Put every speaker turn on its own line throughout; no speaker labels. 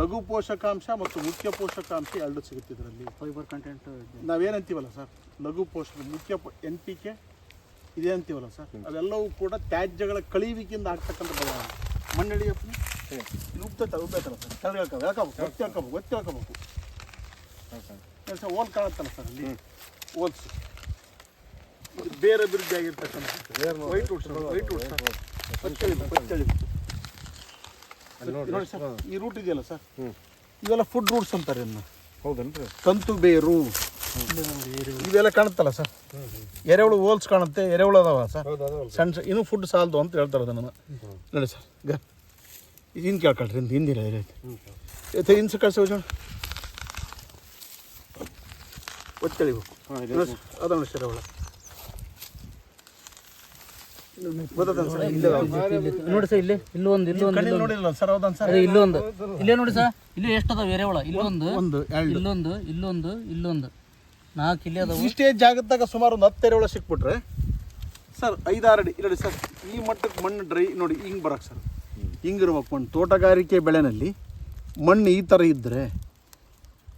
ಲಘು ಪೋಷಕಾಂಶ ಮತ್ತು ಮುಖ್ಯ ಪೋಷಕಾಂಶ ಎರಡು ಸಿಗುತ್ತೆ ಇದರಲ್ಲಿ.
ಫೈಬರ್ ಕಂಟೆಂಟ್
ನಾವೇನಂತೀವಲ್ಲ ಸರ್? ಲಘು ಪೋಷಕ ಮುಖ್ಯ ಎನ್ ಪಿ ಕೆ ಇದೇ ಅಂತೀವಲ್ಲ ಸರ್? ಅವೆಲ್ಲವೂ ಕೂಡ ತ್ಯಾಜ್ಯಗಳ ಕಳಿವಿಕೆಯಿಂದ ಆಗ್ತಕ್ಕಂಥ ಬದಲಾವಣೆ ಮಣ್ಣಡಿಯಪ್ಪ ಇಲ್ಲಿ ಉಬ್ತೈತ ಉಬ್ಬೇಕಲ್ಲ ಸರ್. ಕೆಳಗೆ ಹೇಳ್ಕೊ ಹೇಳ್ಕೋಬೇಕು ಒತ್ತಿ ಹಾಕಬೇಕು ಒತ್ತಿ ಹಾಕಬೇಕು. ಸರ್. ಓಲ್ ಕಾಣುತ್ತಲ್ಲ ಸರ್ ಅಲ್ಲಿ? ಓಲ್ಸು ಇದು ಬೇರೆ ಅಭಿವೃದ್ಧಿ ಆಗಿರ್ತಕ್ಕಂಥ ವೈಟ್ ವುಡ್ ವೈಟ್ ವುಡ್ ಪಚ್ಚಳಿ ಒತ್ತಳಿಬೇಕು ನೋಡಿ ಸರ್ ಈ ರೂಟ್ ಇದೆಯಲ್ಲ ಸರ್ ಇವೆಲ್ಲ ಫುಡ್ ರೂಟ್ಸ್ ಅಂತಾರೆ ಇನ್ನು.
ಹೌದನ್ರಿ?
ತಂತು ಬೇರು. ಇವೆಲ್ಲ ಕಾಣುತ್ತಲ್ಲ ಸರ್ ಎರೆಹುಳು ಹೋಲ್ಸ್ ಕಾಣುತ್ತೆ ಎರೆಹುಳು ಅದಾವ ಸರ್ ಸಣ್ಣ ಇನ್ನೂ ಫುಡ್ ಸಾಲದು ಅಂತ ಹೇಳ್ತಾರೆ ಅದನ್ನು. ನೋಡಿ ಸರ್ ಗ. ಹಿಂದೆ ಕೇಳ್ಕೊಳ್ರಿ ಹಿಂದೆ ಹಿಂದಿರ ಇರೈತೆ ಹಿಂದೆ ಕಳಿಸಿ ಹೋಗಿ ಒತ್ತಳಿಬೇಕು ಅದನ್ನು ಸರ್ ಅವಳ.
ನೋಡಿ ಸರ್ ಇಲ್ಲಿ ಇಲ್ಲೊಂದು ಒಂದು ಇಲ್ಲಿ ಒಂದು
ಕಣ್ಣಿಗೆ ನೋಡಿಲ್ಲ ಸರ್
ಅದೇ ಇಲ್ಲೊಂದು. ಇಲ್ಲೇ ನೋಡಿ ಸರ್ ಇಲ್ಲೇ ಎಷ್ಟು ಅದಾವ ಎರೆಹುಳ? ಇಲ್ಲೊಂದು
ಒಂದು ಎರಡು.
ಇಲ್ಲೊಂದು ಇಲ್ಲೊಂದು ಇಲ್ಲೊಂದು. ನಾಲ್ಕು ಇಲ್ಲಿ ಅದಾವ.
ಇಷ್ಟೇ ಜಾಗದಾಗ ಸುಮಾರು ಒಂದು ಹತ್ತು ಎರೆಹುಳ ಸಿಕ್ಬಿಟ್ರೆ ಸರ್ ಐದಾರು ಅಡಿ ಇಲ್ಲ ಸರ್ ಈ ಮಟ್ಟಕ್ಕೆ ಮಣ್ಣು ಡ್ರೈ ನೋಡಿ ಹಿಂಗೆ ಬರಕ್ಕೆ ಸರ್. ಹಿಂಗಿರ್ಬೇಕು ಮಣ್ಣು. ತೋಟಗಾರಿಕೆ ಬೆಳೆನಲ್ಲಿ ಮಣ್ಣು ಈ ಥರ ಇದ್ದರೆ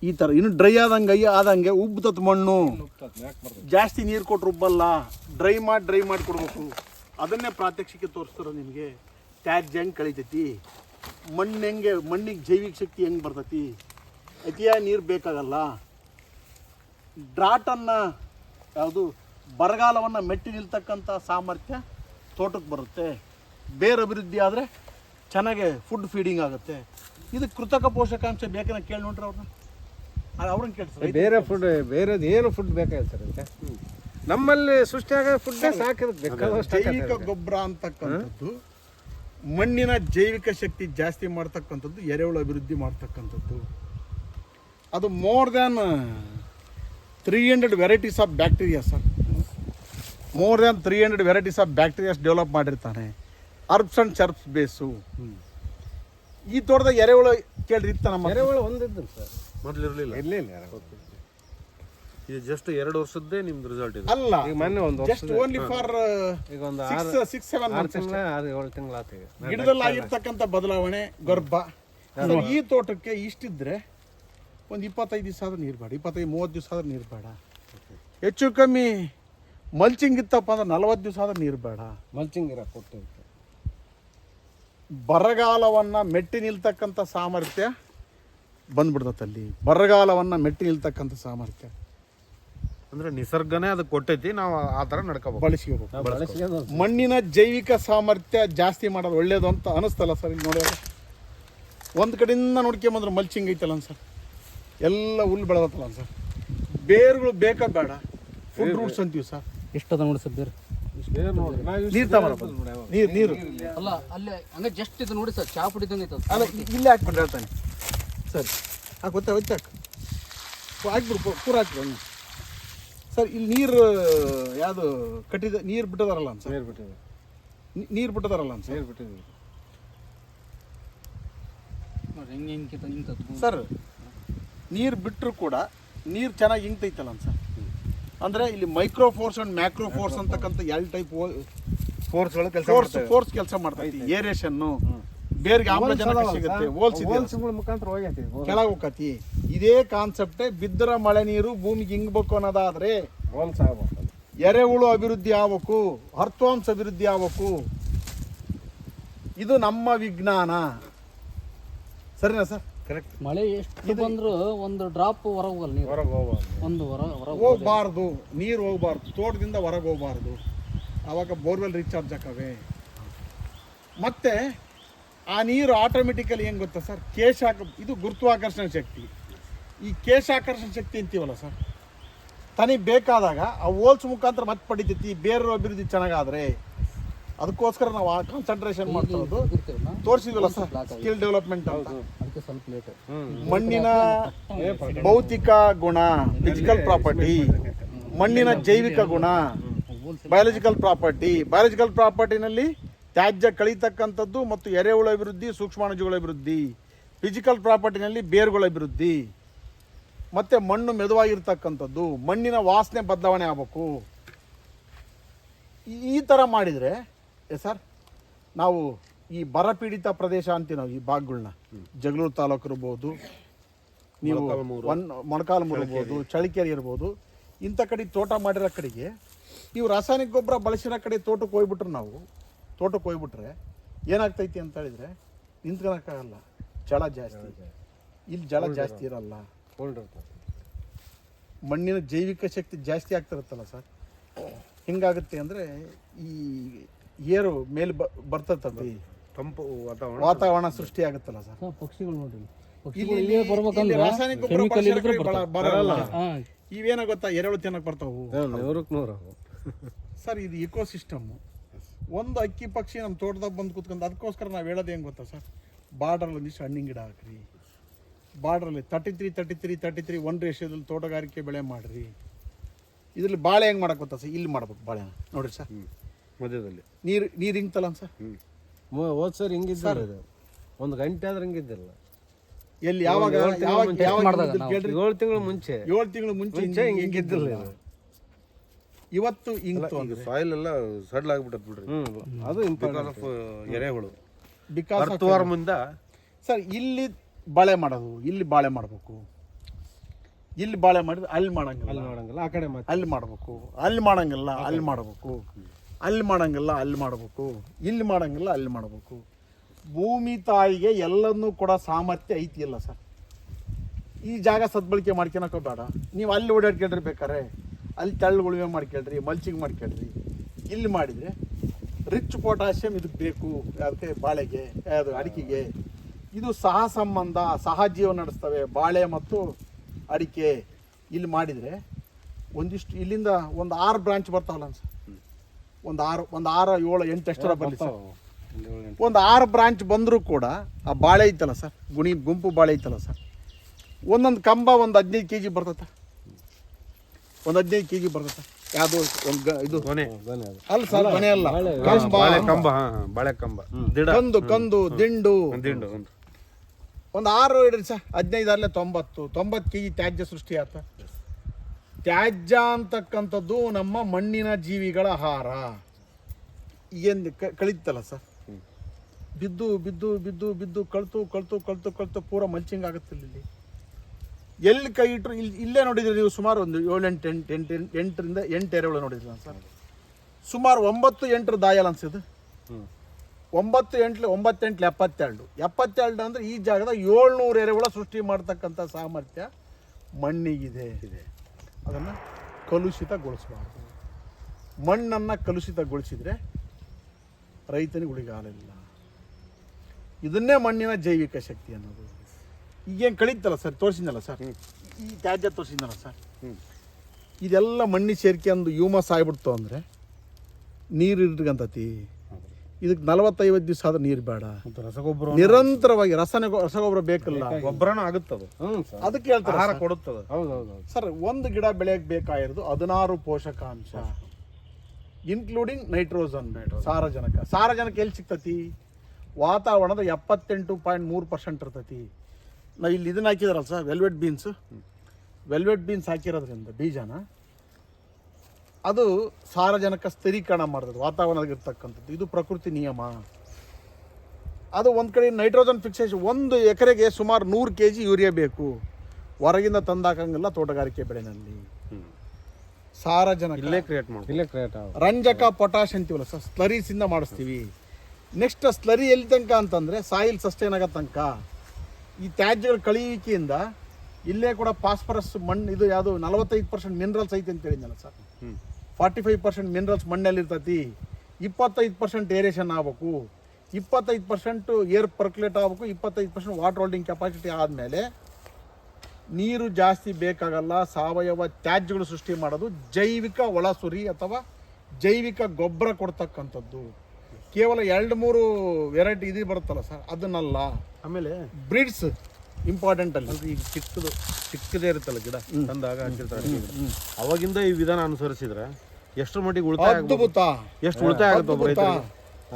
ಈ ಥರ ಇನ್ನು ಡ್ರೈ ಆದಂಗೆ ಅಯ್ಯ ಆದಂಗೆ ಉಬ್ತತ್ ಮಣ್ಣು. ಜಾಸ್ತಿ ನೀರು ಕೊಟ್ರು ಉಬ್ಬಲ್ಲ. ಡ್ರೈ ಮಾಡಿ ಡ್ರೈ ಮಾಡಿ ಕೊಡ್ಬೇಕು. ಅದನ್ನೇ ಪ್ರಾತ್ಯಕ್ಷಿಕೆ ತೋರಿಸ್ತಾರೆ ನಿಮಗೆ? ತ್ಯಾಜ್ಯ ಹೆಂಗೆ ಕಳಿತೈತಿ? ಮಣ್ಣು ಹೆಂಗೆ ಮಣ್ಣಿಗೆ ಜೈವಿಕ ಶಕ್ತಿ ಹೆಂಗೆ ಬರ್ತೈತಿ? ಅತಿಯಾಗಿ ನೀರು ಬೇಕಾಗಲ್ಲ? ಡ್ರಾಟನ್ನು ಯಾವುದು ಬರಗಾಲವನ್ನು ಮೆಟ್ಟಿ ನಿಲ್ತಕ್ಕಂಥ ಸಾಮರ್ಥ್ಯ ತೋಟಕ್ಕೆ ಬರುತ್ತೆ. ಬೇರೆ ಅಭಿವೃದ್ಧಿ ಆದರೆ ಚೆನ್ನಾಗೆ ಫುಡ್ ಫೀಡಿಂಗ್ ಆಗುತ್ತೆ. ಇದು ಕೃತಕ ಪೋಷಕಾಂಶ ಬೇಕನ್ನ ಕೇಳಿ ನೋಡ್ರಿ ಅವ್ರನ್ನ. ಅವ್ರನ್ನ ಕೇಳ್ತಾರೆ
ಬೇರೆ ಫುಡ್ ಬೇರೆದು ಏನು ಫುಡ್ ಬೇಕಾಗಿರ್ತಾರೆ ಅದಕ್ಕೆ? ನಮ್ಮಲ್ಲಿ ಸೃಷ್ಟಿಯಾಗ ಫುಡ್ ಬೇಕಾದಷ್ಟು
ಜೈವಿಕ ಗೊಬ್ಬರ ಅಂತಕ್ಕಂಥದ್ದು ಮಣ್ಣಿನ ಜೈವಿಕ ಶಕ್ತಿ ಜಾಸ್ತಿ ಮಾಡ್ತಕ್ಕಂಥದ್ದು ಎರೆಹುಳು ಅಭಿವೃದ್ಧಿ ಮಾಡ್ತಕ್ಕಂಥದ್ದು. ಅದು more than three hundred varieties of bacteria sir more than three hundred varieties of bacterias develop ಮಾಡಿರ್ತಾನೆ. ಅರ್ಬ್ಸ್ ಅಂಡ್ ಚರ್ಪ್ಸ್ ಬೇಸು ಈ ತೋಟದಾಗ ಎರೆಹುಳು ಕೇಳ್ರಿ ಇತ್ತ ನಮ್ಮ
ಎರೆಹುಳ ಒಂದಿದ್ದು ಸರ್
ಮೊದಲು ಇರಲಿಲ್ಲ.
ಇರ್ಲಿಲ್ಲ ಯಾರು.
ಇದು ಜಸ್ಟ್ ಎರಡು ವರ್ಷದ್ದೇ ನಿಮ್ದು ರಿಸಲ್ಟ್ ಇದೆ.
ಅಲ್ಲ
ಈಗ ಮೊನ್ನೆ ಒಂದು
ಜಸ್ಟ್ ಓನ್ಲಿ ಫಾರ್
ಈಗ ಒಂದು
ಸಿಕ್ಸ್
ಆರು
ಸಿಕ್ಸ್ ಸೆವೆನ್
ಆರು ತಿಂಗಳ ಆರು ಏಳು ತಿಂಗಳ ಆತ ಈಗ.
ಗಿಡದಲ್ಲಿ ಆಗಿರ್ತಕ್ಕಂಥ ಬದಲಾವಣೆ ಗರ್ಭ. ಈ ತೋಟಕ್ಕೆ ಇಷ್ಟಿದ್ರೆ ಒಂದು ಇಪ್ಪತ್ತೈದು ದಿವಸ ಆದ್ರೆ ನೀರು ಬೇಡ ಇಪ್ಪತ್ತೈದು ಮೂವತ್ತು ದಿವಸ ಆದ್ರೆ ನೀರು ಬೇಡ. ಹೆಚ್ಚು ಕಮ್ಮಿ ಮಲ್ಚಿಂಗ್ ಇತ್ತಪ್ಪ ಅಂದ್ರೆ ನಲವತ್ತು ದಿವಸ ಆದ್ರೆ ನೀರು ಬೇಡ.
ಮಲ್ಚಿಂಗ್ ಇರ ಕೊಟ್ಟು
ಬರಗಾಲವನ್ನು ಮೆಟ್ಟಿ ನಿಲ್ತಕ್ಕಂಥ ಸಾಮರ್ಥ್ಯ ಬಂದ್ಬಿಡ್ತಲ್ಲಿ ಅಲ್ಲಿ. ಬರಗಾಲವನ್ನು ಮೆಟ್ಟಿ ನಿಲ್ತಕ್ಕಂಥ ಸಾಮರ್ಥ್ಯ.
ಅಂದ್ರೆ ನಿಸರ್ಗನೇ ಅದಕ್ಕೆ ಕೊಟ್ಟೈತಿ ನಾವು ಆ ತರ ನಡ್ಕೋಬೇಕು.
ಬಳಸ್ಕೋಬೇಕು ಮಣ್ಣಿನ ಜೈವಿಕ ಸಾಮರ್ಥ್ಯ ಜಾಸ್ತಿ ಮಾಡೋದು ಒಳ್ಳೇದು ಅಂತ ಅನಿಸ್ತಲ್ಲ ಸರ್ ಇಲ್ಲಿ ನೋಡಿ ಒಂದು ಕಡೆಯಿಂದ ನೋಡ್ಕೊಂಬಂದ್ರೆ ಮಲ್ಚಿಂಗ್ ಐತಲ್ಲ ಸರ್. ಎಲ್ಲ ಹುಲ್ಲು ಬೆಳೆದತ್ತಲ್ಲ ಸರ್. ಬೇರುಗಳು ಬೇಕಾ ಬೇಡ. ಫುಡ್ ರೂಟ್ಸ್ ಅಂತೀವಿ ಸರ್.
ಎಷ್ಟು ಅದ ನೋಡಿ ಸರ್ ಬೇರೆ?
ನೀರು ತಗೊಂಬರ ನೀರು ನೀರು.
ಅಲ್ಲ ಅಲ್ಲೇ ಹಂಗೆ ಜಸ್ಟ್ ಇದು ನೋಡಿ ಸರ್ ಚಾ ಪುಡಿದಂಗೆ ಐತದ
ಅಲ್ಲ ಇಲ್ಲೇ ಹಾಕ್ಬಿಟ್ಟು ಹೇಳ್ತಾನೆ. ಸರಿ. ಹಾಕಿ ಗೊತ್ತಾ ಗೊತ್ತಾಕ ಹಾಕ್ಬಿಡು ಪೂ- ಪೂರ ಹಾಕ್ಬಿಡು. ಸರ್ ಇಲ್ಲಿ ನೀರು ಯಾವುದು ಕಟ್ಟಿದ ನೀರು ಬಿಟ್ಟದಾರಲ್ಲ ಅಂತ
ನೀರು ಬಿಟ್ಟಿದೆ.
ನೀರು ಬಿಟ್ಟದಾರಲ್ಲ ಅಂತ
ನೀರು ಬಿಟ್ಟಿದೆ.
ನೋಡಿ ಹೆಂಗೆ ಹಿಂಗೆ ಹಿಂಗೆ
ಸರ್ ನೀರು ಬಿಟ್ಟರು ಕೂಡ ನೀರು ಚೆನ್ನಾಗಿ ಇಂಗ್ತೈತಲ್ಲ ಅಂತ ಸರ್? ಅಂದರೆ ಇಲ್ಲಿ micro force and macro force ಅಂತಕ್ಕಂಥ ಎರಡು ಟೈಪ್
ಫೋರ್ಸ್ಗಳು ಕೆಲಸ
ಫೋರ್ಸ್ ಫೋರ್ಸ್ ಕೆಲಸ ಮಾಡ್ತೈತಿ. ಏರೇಷನ್ನು ಬೇರ್ಗೆ ಆಮ್ಲಜನಕ ಸಿಗುತ್ತೆ ಹೋಲ್ಸ್ ಇದೆ
ಹೋಲ್ಸ್ಗಳ ಮುಖಾಂತರ ಹೋಗೈತಿ
ಕೆಳಗೆ ಹೋಗತಿ ಇದೇ ಕಾನ್ಸೆಪ್ಟೇ ಬಿದ್ದರ ಮಳೆ ನೀರು ಭೂಮಿಗೆ ಹಿಂಗ್ಬೇಕು ಅನ್ನೋದಾದ್ರೆ
ಹೋಲ್ಸ್ ಆಗ್ಬೇಕು.
ಎರೆಹುಳು ಅಭಿವೃದ್ಧಿ ಆಗ್ಬೇಕು ಅರ್ಥವಾಂಶ ಅಭಿವೃದ್ಧಿ ಆಗ್ಬೇಕು. ಇದು ನಮ್ಮ ವಿಜ್ಞಾನ. ಸರಿನಾ ಸರ್?
ಕರೆಕ್ಟ್
ಮಳೆ ಎಷ್ಟು ಬಂದ್ರು ಒಂದು ಡ್ರಾಪ್ ಹೊರಗೆ ಹೋಗಲ್ಲ ನೀರು.
ಹೊರಗೆ ಹೋಗ್ಬಾರ್ದು
ಒಂದು ಹೊರ ಹೊರಗೆ
ಹೋಗ್ಬಾರ್ದು. ನೀರು ಹೋಗ್ಬಾರ್ದು. ತೋಟದಿಂದ ಹೊರಗೆ ಹೋಗ್ಬಾರ್ದು. ಆವಾಗ ಬೋರ್ವೆಲ್ ರೀಚಾರ್ಜ್ ಹಾಕವೆ. ಮತ್ತೆ ಆ ನೀರು ಆಟೋಮೆಟಿಕಲಿ ಏನು ಗೊತ್ತಾ ಸರ್? ಕೇಶಾಕ ಇದು ಗುರುತ್ವಾಕರ್ಷಣ ಶಕ್ತಿ. ಈ ಕೇಶಾಕರ್ಷಣ ಶಕ್ತಿ ಅಂತೀವಲ್ಲ ಸರ್? ತನಗೆ ಬೇಕಾದಾಗ ಆ ಹೋಲ್ಸ್ ಮುಖಾಂತರ ಮತ್ತೆ ಪಡಿತೈತಿ ಬೇರೆ ಅಭಿವೃದ್ಧಿ ಚೆನ್ನಾಗಾದ್ರೆ. ಅದಕ್ಕೋಸ್ಕರ ನಾವು ಆ ಕಾನ್ಸಂಟ್ರೇಷನ್ ಮಾಡ್ತಿರೋದು ತೋರಿಸಿದ್ವಲ್ಲ ಸರ್ ಸ್ಕಿಲ್ ಡೆವಲಪ್ಮೆಂಟ್ ಅಂತ.
ಅದಕ್ಕೆ ಸ್ವಲ್ಪ ಲೇಟ್
ಮಣ್ಣಿನ ಭೌತಿಕ ಗುಣ ಫಿಸಿಕಲ್ ಪ್ರಾಪರ್ಟಿ ಮಣ್ಣಿನ ಜೈವಿಕ ಗುಣ ಬಯಾಲಜಿಕಲ್ ಪ್ರಾಪರ್ಟಿ ಬಯಾಲಜಿಕಲ್ ಪ್ರಾಪರ್ಟಿನಲ್ಲಿ ತ್ಯಾಜ್ಯ ಕಳೀತಕ್ಕಂಥದ್ದು ಮತ್ತು ಎರೆಹುಳ ಅಭಿವೃದ್ಧಿ ಸೂಕ್ಷ್ಮಾಣುಜುಗಳ ಅಭಿವೃದ್ಧಿ ಫಿಸಿಕಲ್ ಪ್ರಾಪರ್ಟಿನಲ್ಲಿ ಬೇರುಗಳ ಅಭಿವೃದ್ಧಿ ಮತ್ತು ಮಣ್ಣು ಮೆದುವಾಗಿರ್ತಕ್ಕಂಥದ್ದು ಮಣ್ಣಿನ ವಾಸನೆ ಬದಲಾವಣೆ ಆಗಬೇಕು. ಈ- ಥರ ಮಾಡಿದರೆ ಎ ಸರ್ ನಾವು ಈ ಬರಪೀಡಿತ ಪ್ರದೇಶ ಅಂತೀವಿ ನಾವು ಈ ಭಾಗಗಳನ್ನ ಜಗಳೂರು ತಾಲೂಕು ಇರ್ಬೋದು ನೀವು ಒನ್ ಮೊಣಕಾಲ್ಮೂರು ಇರ್ಬೋದು ಚಳಿಕೆರೆ ಇರ್ಬೋದು ಇಂಥ ಕಡೆ ತೋಟ ಮಾಡಿರೋ ಕಡೆಗೆ ನೀವು ರಾಸಾಯನಿಕ ಗೊಬ್ಬರ ಬಳಸಿರೋ ಕಡೆ ತೋಟಕ್ಕೆ ಹೋಗ್ಬಿಟ್ರೆ ನಾವು ತೋಟಕ್ಕೆ ಹೋಗ್ಬಿಟ್ರೆ ಏನಾಗ್ತೈತಿ ಅಂತ ಹೇಳಿದ್ರೆ ನಿಂತ್ಕೊಳಕ್ಕಾಗಲ್ಲ. ಜಳ ಜಾಸ್ತಿ. ಇಲ್ಲಿ ಜಳ ಜಾಸ್ತಿ ಇರಲ್ಲ. ಮಣ್ಣಿನ ಜೈವಿಕ ಶಕ್ತಿ ಜಾಸ್ತಿ ಆಗ್ತಿರುತ್ತಲ್ಲ ಸರ್? ಹಿಂಗಾಗುತ್ತೆ ಅಂದರೆ ಈ ಏರು ಮೇಲೆ ಬ ಬರ್ತೈತಿ
ತಂಪು ವಾತಾವರಣ.
ವಾತಾವರಣ ಸೃಷ್ಟಿ ಆಗುತ್ತಲ್ಲ ಸರ್
ಪಕ್ಷಿಗಳು ನೋಡ್ರಿ.
ಬರಲ್ಲ.
ಹಾ.
ಗೊತ್ತಾ? ಎರಡು ತಿನ್ನಕ್ ಬರ್ತಾವು. ಸರ್ ಇದು ಇಕೋ ಸಿಸ್ಟಮ್ ಒಂದು ಅಕ್ಕಿ ಪಕ್ಷಿ ನಮ್ಮ ತೋಟದಾಗ ಬಂದು ಕೂತ್ಕೊಂಡು ಅದಕ್ಕೋಸ್ಕರ ನಾವು ಹೇಳೋದು ಹೆಂಗೆ ಗೊತ್ತಾ ಸರ್? ಬಾರ್ಡ್ರಲ್ಲಿ ಒಂದಿಷ್ಟು ಹಣ್ಣಿನ ಗಿಡ ಹಾಕ್ರಿ. ಬಾರ್ಡ್ರಲ್ಲಿ thirty three thirty three thirty three one ರೇಷಿಯೋದಲ್ಲಿ ತೋಟಗಾರಿಕೆ ಬೆಳೆ ಮಾಡಿರಿ. ಇದರಲ್ಲಿ ಬಾಳೆ ಹೆಂಗೆ ಮಾಡಕ್ಕೆ ಗೊತ್ತಾ ಸರ್? ಇಲ್ಲಿ ಮಾಡ್ಬೇಕು ಬಾಳೆನ. ನೋಡಿರಿ ಸರ್.
ಮಧ್ಯದಲ್ಲಿ.
ನೀರು ನೀರು ಹಿಂಗ್ತಲ್ಲ ಸರ್?
ಹೋದ್ ಸರ್ ಹಿಂಗೆ ಸರ್. ಒಂದು ಗಂಟೆ ಆದ್ರೆ ಹಿಂಗಿದ್ದಿಲ್ಲ.
ಎಲ್ಲಿ ಯಾವಾಗ
ಏಳು ತಿಂಗಳು
ಯಾವಾಗ ಹಿಂಗಿದ್ದು
ಏಳು ತಿಂಗಳು ಮುಂಚೆ.
ಏಳು ತಿಂಗಳು ಮುಂಚೆ
ಮುಂಚೆ
ಹಿಂಗ್-
ಹಿಂಗಿದ್ದಿಲ್ಲ.
ಇವತ್ತು ಹಿಂಗ್ತು
ಈಗ
ಅಂದ್ರೆ
ಸಾಯಿಲ್ ಎಲ್ಲ ಸಡ್ಲ್ ಆಗ್ಬಿಟ್ಟದ್ ಬಿಡ್ರಿ.
ಅದು
ಬಿಕಾಸ್
ಇಂಪಾರ್ಟೆಂಟ್
ಆಫ್ ಎರೆಹುಳು.
ಬಿಕಾಸ್
ಅರ್ಥವಾರಮಿಂದ
ಸರ್ ಇಲ್ಲಿ ಬಾಳೆ ಮಾಡೋದು ಇಲ್ಲಿ ಬಾಳೆ ಮಾಡಬೇಕು. ಇಲ್ಲಿ ಬಾಳೆ ಮಾಡಿದ್ರೆ ಅಲ್ಲಿ ಮಾಡಂಗಿಲ್ಲ.
ಅಲ್ಲಿ ಮಾಡಂಗಿಲ್ಲ ಆ ಕಡೆ
ಅಲ್ಲಿ ಮಾಡಬೇಕು. ಅಲ್ಲಿ ಮಾಡಂಗಿಲ್ಲ ಅಲ್ಲಿ ಮಾಡಬೇಕು. ಅಲ್ಲಿ ಮಾಡಂಗಿಲ್ಲ ಅಲ್ಲಿ ಮಾಡಬೇಕು. ಇಲ್ಲಿ ಮಾಡಂಗಿಲ್ಲ ಅಲ್ಲಿ ಮಾಡಬೇಕು. ಭೂಮಿ ತಾಯಿಗೆ ಎಲ್ಲನೂ ಕೂಡ ಸಾಮರ್ಥ್ಯ ಐತಿ ಇಲ್ಲ ಸರ್? ಈ ಜಾಗ ಸದ್ಬಳಕೆ ಮಾಡ್ಕೊಳಕ್ಕೆ ಬೇಡ. ನೀವು ಅಲ್ಲಿ ಓಡಾಡ್ಕೊಂಡಿರ್ಬೇಕಾರೆ ಬೇಕಾರೆ ಅಲ್ಲಿ ತೆಳ್ಳು ಉಳುವೆ ಮಾಡ್ಕೊಳ್ರಿ ಮಲ್ಚಿಂಗ್ ಮಾಡ್ಕೊಳ್ರಿ ಇಲ್ಲಿ ಮಾಡಿದರೆ ರಿಚ್ ಪೊಟ್ಯಾಷಿಯಂ ಇದಕ್ಕೆ ಬೇಕು ಅದಕ್ಕೆ ಬಾಳೆಗೆ ಅದು ಅಡಿಕೆಗೆ. ಇದು ಸಹ ಸಂಬಂಧ ಸಹಜೀವ ನಡೆಸ್ತವೆ ಬಾಳೆ ಮತ್ತು ಅಡಿಕೆ. ಇಲ್ಲಿ ಮಾಡಿದರೆ ಒಂದಿಷ್ಟು ಇಲ್ಲಿಂದ ಒಂದು ಆರು ಬ್ರಾಂಚ್ ಬರ್ತಾವಲ್ಲ ಸರ್ ಒಂದು ಆರು ಒಂದು ಆರು ಏಳು ಎಂಟು ಎಷ್ಟರ ಬರಲಿ ಸರ್.
ಒಂದು
ಒಂದು ಆರು ಬ್ರಾಂಚ್ ಬಂದರೂ ಕೂಡ ಆ ಬಾಳೆ ಐತಲ್ಲ ಸರ್? ಗುಣಿ ಗುಂಪು ಬಾಳೆ ಐತಲ್ಲ ಸರ್? ಒಂದೊಂದು ಕಂಬ ಒಂದು ಹದಿನೈದು ಕೆ ಜಿ ಬರ್ತೈತೆ? ಒಂದು ಹದಿನೈದು ಕೆ ಜಿ ಬರ್ತೈತೆ ಯಾವುದು ಒಂದು ಇದು.
ಕೊನೆ
ಅಲ್ಲ ಸರ್ ಮನೆ ಅಲ್ಲ.
ಬಾಳೆ-
ಕಂಬ.
ಬಾಳೆ ಕಂಬ ಹಾ ಹಾ, ಬಾಳೆ ಕಂಬ. ದಿಡ.
ಕಂದು ಕಂದು ದಿಂಡು.
ದಿಂಡು ಒಂದು.
ಒಂದು ಆರು ಇಡ್ರಿ ಸರ್. ಹದಿನೈದು ಅಲ್ಲೇ ತೊಂಬತ್ತು. ತೊಂಬತ್ತು ಕೆ ಜಿ ತ್ಯಾಜ್ಯ ಸೃಷ್ಟಿ ಆತ. ತ್ಯಾಜ್ಯ ಅಂತಕ್ಕಂಥದ್ದು ನಮ್ಮ ಮಣ್ಣಿನ ಜೀವಿಗಳ ಆಹಾರ. ಏನು ಕಳೀತಲ್ಲ ಸರ್? ಬಿದ್ದು ಬಿದ್ದು ಬಿದ್ದು ಬಿದ್ದು ಕಳ್ತು ಕಳ್ತು ಕಳ್ತು ಕಳ್ತು ಪೂರ ಮಲ್ಚಿಂಗ್ ಆಗುತ್ತಿಲ್ಲ ಇಲ್ಲಿ. ಎಲ್ಲಿ ಕೈ ಇಟ್ಟರು ಇಲ್ಲಿ ಇಲ್ಲೇ ನೋಡಿದ್ರಿ ನೀವು ಸುಮಾರು ಒಂದು ಏಳು ಎಂಟು ಎಂಟು ಎಂಟು ಎಂಟು ಎಂಟರಿಂದ ಎಂಟು ಎರೆಹುಳ ನೋಡಿದ್ರಲ್ಲ ಸರ್. ಸುಮಾರು ಒಂಬತ್ತು ಎಂಟರ ದಾಯಲ್ ಅನ್ಸಿದ್ದು. ಒಂಬತ್ತು ಎಂಟ್ಲೆ ಒಂಬತ್ತೆಂಟ್ಲೆ ಎಪ್ಪತ್ತೆರಡು. ಎಪ್ಪತ್ತೆರಡು ಅಂದರೆ ಈ ಜಾಗದ ಏಳ್ನೂರು ಎರೆಹುಳ ಸೃಷ್ಟಿ ಮಾಡ್ತಕ್ಕಂಥ ಸಾಮರ್ಥ್ಯ ಮಣ್ಣಿಗಿದೆ. ಅದನ್ನು ಕಲುಷಿತಗೊಳಿಸಬಾರ್ದು. ಮಣ್ಣನ್ನು ಕಲುಷಿತಗೊಳಿಸಿದರೆ ರೈತನಿಗೆ ಉಳಿಗಾಲಿಲ್ಲ ಇದನ್ನೇ ಮಣ್ಣಿನ ಜೈವಿಕ ಶಕ್ತಿ ಅನ್ನೋದು. ಈಗೇನು ಕಳೀತಲ್ಲ ಸರ್? ತೋರಿಸಿದ್ನಲ್ಲ ಸರ್? ಈ ತ್ಯಾಜ್ಯ ತೋರಿಸಿದ್ನಲ್ಲ ಸರ್? ಇದೆಲ್ಲ ಮಣ್ಣಿ ಸೇರ್ಕೊಂಡು ಹ್ಯೂಮಸ್ ಆಗ್ಬಿಡ್ತು ಅಂದರೆ ನೀರು ಇಟ್ಕಂತತಿ ಇದಕ್ಕೆ ನಲವತ್ತೈವತ್ತು ದಿವಸ ಆದ್ರೆ ನೀರು ಬೇಡ.
ರಸಗೊಬ್ಬರ
ನಿರಂತರವಾಗಿ ರಸನೆ ರಸಗೊಬ್ಬರ ಬೇಕಲ್ಲ.
ಗೊಬ್ಬರನೂ ಆಗುತ್ತದು.
ಅದಕ್ಕೆ ಹೇಳ್ತಾರೆ
ಆಹಾರ
ಸರ್.
ಅದು
ಹೌದು ಹೌದು ಹೌದು
ಸರ್ ಒಂದು ಗಿಡ ಬೆಳೆಯಕ್ಕೆ ಬೇಕಾಗಿರೋದು ಹದಿನಾರು ಪೋಷಕಾಂಶ. Including nitrogen. ಸಾರಜನಕ. ಸಾರಜನಕ ಎಲ್ಲಿ ಸಿಗ್ತತಿ? ವಾತಾವರಣದ ಎಪ್ಪತ್ತೆಂಟು ಪಾಯಿಂಟ್ ಮೂರು ಪರ್ಸೆಂಟ್ ಇರ್ತೈತಿ. ನಾ ಇಲ್ಲಿ ಇದನ್ನ ಹಾಕಿದಾರಲ್ಲ sir velvet beans velvet beans ಹಾಕಿರೋದ್ರಿಂದ ಬೀಜನ ಅದು ಸಾರಜನಕ ಸ್ಥಿರೀಕರಣ ಮಾಡ್ತದೆ ವಾತಾವರಣದಾಗಿರ್ತಕ್ಕಂಥದ್ದು ಇದು ಪ್ರಕೃತಿ ನಿಯಮ. ಅದು ಒಂದು ಕಡೆ ನೈಟ್ರೋಜನ್ ಫಿಕ್ಸೇಷನ್ ಒಂದು ಎಕರೆಗೆ ಸುಮಾರು ನೂರು ಕೆ ಜಿ ಯೂರಿಯಾ ಬೇಕು. ಹೊರಗಿಂದ ತಂದಾಕಂಗಿಲ್ಲ ತೋಟಗಾರಿಕೆ ಬೆಳೆನಲ್ಲಿ. ಸಾರಜನಕ.
ಇಲ್ಲೇ ಕ್ರಿಯೇಟ್ ಮಾಡಿ
ಇಲ್ಲೇ ಕ್ರಿಯೇಟ್ ಆಗ
ರಂಜಕ ಪೊಟಾಶ್ ಅಂತೀವಲ್ಲ ಸರ್ ಸ್ಲರೀಸಿಂದ ಮಾಡಿಸ್ತೀವಿ. ನೆಕ್ಸ್ಟ್ ಸ್ಲರಿ ಎಲ್ಲಿ ತನಕ ಅಂತಂದರೆ ಸಾಯಿಲ್ ಸಸ್ಟೈನ್ ಆಗೋ ತನಕ. ಈ ತ್ಯಾಜ್ಯಗಳ ಕಳೆಯುವಿಕೆಯಿಂದ ಇಲ್ಲೇ ಕೂಡ ಫಾಸ್ಫರಸ್ ಮಣ್ಣು ಇದು ಯಾವುದು ನಲವತ್ತೈದು ಪರ್ಸೆಂಟ್ ಮಿನರಲ್ಸ್ ಐತೆ ಅಂತ ಹೇಳಿದ್ನಲ್ಲ sir. Forty five percent minerals ಮಣ್ಣಲ್ಲಿ ಇರ್ತೈತಿ. ಇಪ್ಪತ್ತೈದು ಪರ್ಸೆಂಟ್ ಏರೇಷನ್ ಆಗಬೇಕು. ಇಪ್ಪತ್ತೈದು ಪರ್ಸೆಂಟ್ ಏರ್ ಪರ್ಕ್ಯುಲೇಟ್ ಆಗಬೇಕು. ಇಪ್ಪತ್ತೈದು ಪರ್ಸೆಂಟ್ ವಾಟರ್ ಹೋಲ್ಡಿಂಗ್ ಕೆಪಾಸಿಟಿ ಆದಮೇಲೆ ನೀರು ಜಾಸ್ತಿ ಬೇಕಾಗಲ್ಲ ಸಾವಯವ ತ್ಯಾಜ್ಯಗಳು ಸೃಷ್ಟಿ ಮಾಡೋದು ಜೈವಿಕ ಒಳಸುರಿ ಅಥವಾ ಜೈವಿಕ ಗೊಬ್ಬರ ಕೊಡ್ತಕ್ಕಂಥದ್ದು. ಕೇವಲ ಎರಡು ಮೂರು ವೆರೈಟಿ ಇದು ಬರುತ್ತಲ್ಲ ಸರ್ ಅದನ್ನಲ್ಲ.
ಆಮೇಲೆ?
ಬ್ರೀಡ್ಸ್ ಇಂಪಾರ್ಟೆಂಟ್ ಅಲ್ಲಿ.
ಈಗ ಚಿಕ್ಕದು ಚಿಕ್ಕದೇ ಇರುತ್ತಲ್ಲ ಗಿಡ ತಂದಾಗ ಗಿಡ. ಅವಾಗಿಂದ ಈ ವಿಧಾನ ಅನುಸರಿಸಿದ್ರೆ ಎಷ್ಟು ಮಟ್ಟಿಗೆ ಉಳಿತಾಯ
ಅದ್ಭುತ.
ಎಷ್ಟು ಉಳಿತಾಯ ಆಗುತ್ತೆ.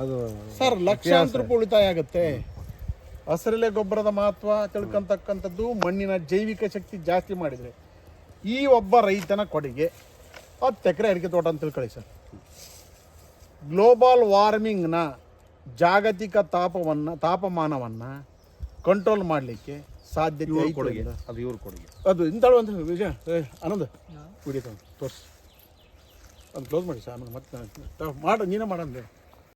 ಅದು
ಸರ್ ಲಕ್ಷಾಂತರ ರೂಪಾಯಿ ಉಳಿತಾಯ ಆಗುತ್ತೆ. ಹಸಿರೆಲೆ ಗೊಬ್ಬರದ ಮಹತ್ವ ತಿಳ್ಕೊಂತಕ್ಕಂಥದ್ದು ಮಣ್ಣಿನ ಜೈವಿಕ ಶಕ್ತಿ ಜಾಸ್ತಿ ಮಾಡಿದರೆ ಈ ಒಬ್ಬ ರೈತನ ಕೊಡುಗೆ. ಹತ್ತು ಎಕರೆ ಅಡಿಕೆ ತೋಟ ಅಂತ ತಿಳ್ಕೊಳ್ಳಿ ಸರ್ ಗ್ಲೋಬಲ್ ವಾರ್ಮಿಂಗ್ನ ಜಾಗತಿಕ ತಾಪವನ್ನು ತಾಪಮಾನವನ್ನು ಕಂಟ್ರೋಲ್ ಮಾಡಲಿಕ್ಕೆ ಸಾಧ್ಯತೆ ಐತೆ
ಕೊಡುಗೆ
ಅಂತ.
ಅದು ಇವ್ರ ಕೊಡುಗೆ.
ಅದು ಇಂಥಳು ಅಂತ ವಿಜಯ ಏ ಆನಂದ್ ವಿಡಿಯೋ ತೋರಿಸಿ. ಅದು ಕ್ಲೋಸ್ ಮಾಡಿ ಸರ್ ಆಮೇಲೆ ಮತ್ತೆ ಮಾಡು ನೀನೇ ಮಾಡಂದೆ